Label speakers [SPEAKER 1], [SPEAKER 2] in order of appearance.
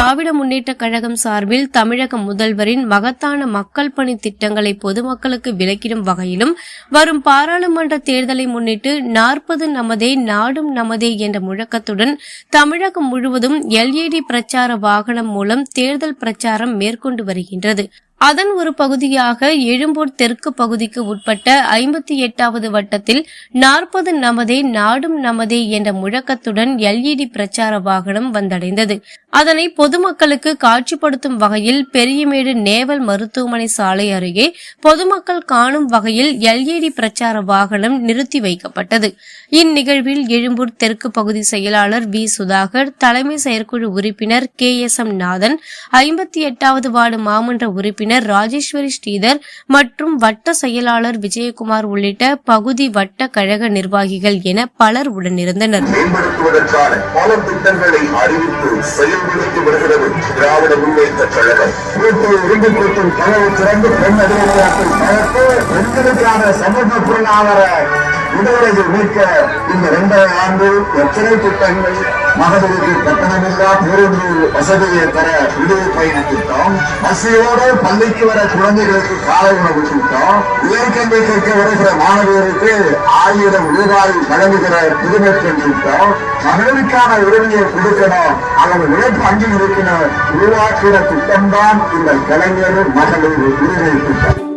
[SPEAKER 1] திராவிட முன்னேற்ற கழகம் சார்பில் தமிழக முதல்வரின் மகத்தான மக்கள் பணி திட்டங்களை பொதுமக்களுக்கு விளக்கிடும் வகையிலும் வரும் பாராளுமன்ற தேர்தலை முன்னிட்டு நாற்பது நமதே நாடும் நமதே என்ற முழக்கத்துடன் தமிழகம் முழுவதும் எல்இடி பிரச்சார வாகனம் மூலம் தேர்தல் பிரச்சாரம் மேற்கொண்டு வருகின்றது. அதன் ஒரு பகுதியாக எழும்பூர் தெற்கு பகுதிக்கு உட்பட்ட ஐம்பத்தி எட்டாவது வட்டத்தில் நாற்பது நமதே நாடும் நமதே என்ற முழக்கத்துடன் எல்இடி பிரச்சார வாகனம் வந்தடைந்தது. அதனை பொதுமக்களுக்கு காட்சிப்படுத்தும் வகையில் பெரியமேடு நேவல் மருத்துவமனை சாலை அருகே பொதுமக்கள் காணும் வகையில் எல்இடி பிரச்சார வாகனம் நிறுத்தி வைக்கப்பட்டது. இந்நிகழ்வில் எழும்பூர் தெற்கு பகுதி செயலாளர் வி. சுதாகர் தலைமை செயற்குழு உறுப்பினர் கே. எஸ். எம். நாதன் ஐம்பத்தி எட்டாவது வார்டு மாமன்ற உறுப்பினர் ராஜேஸ்வரி ஸ்ரீதர் மற்றும் வட்ட செயலாளர் விஜயகுமார் உள்ளிட்ட பகுதி வட்ட கழக நிர்வாகிகள் என பலர் உடனிருந்தனர்.
[SPEAKER 2] மேம்படுத்துவதற்கான பல திட்டங்களை அறிவித்து செயல்படுத்தி வருகிறது திராவிட முன்னேற்ற கழகம்.
[SPEAKER 3] பெண்களுக்கான சமூக பொருளாதார விடுதலையை மீட்க இந்த இரண்டரை ஆண்டு எத்தனை திட்டங்கள் மகளிருக்கு கட்டணமில்லா பேருந்து வசதியை தர விடுதி பயண திட்டம் பசியோடு பள்ளிக்கு வர குழந்தைகளுக்கு காலை உணவு திட்டம் உயர்கல்வி கற்க வருகிற மாணவியருக்கு ஆயிரம் ரூபாய் வழங்குகிற புதுமை பெண் திட்டம் மகளிருக்கான உரிமையை கொடுக்கணும் அல்லது உழைப்பு அங்கீகரிக்கணும் உருவாக்கிற திட்டம்தான் இந்த கலைஞர் மகளிர் உரிமை திட்டம்.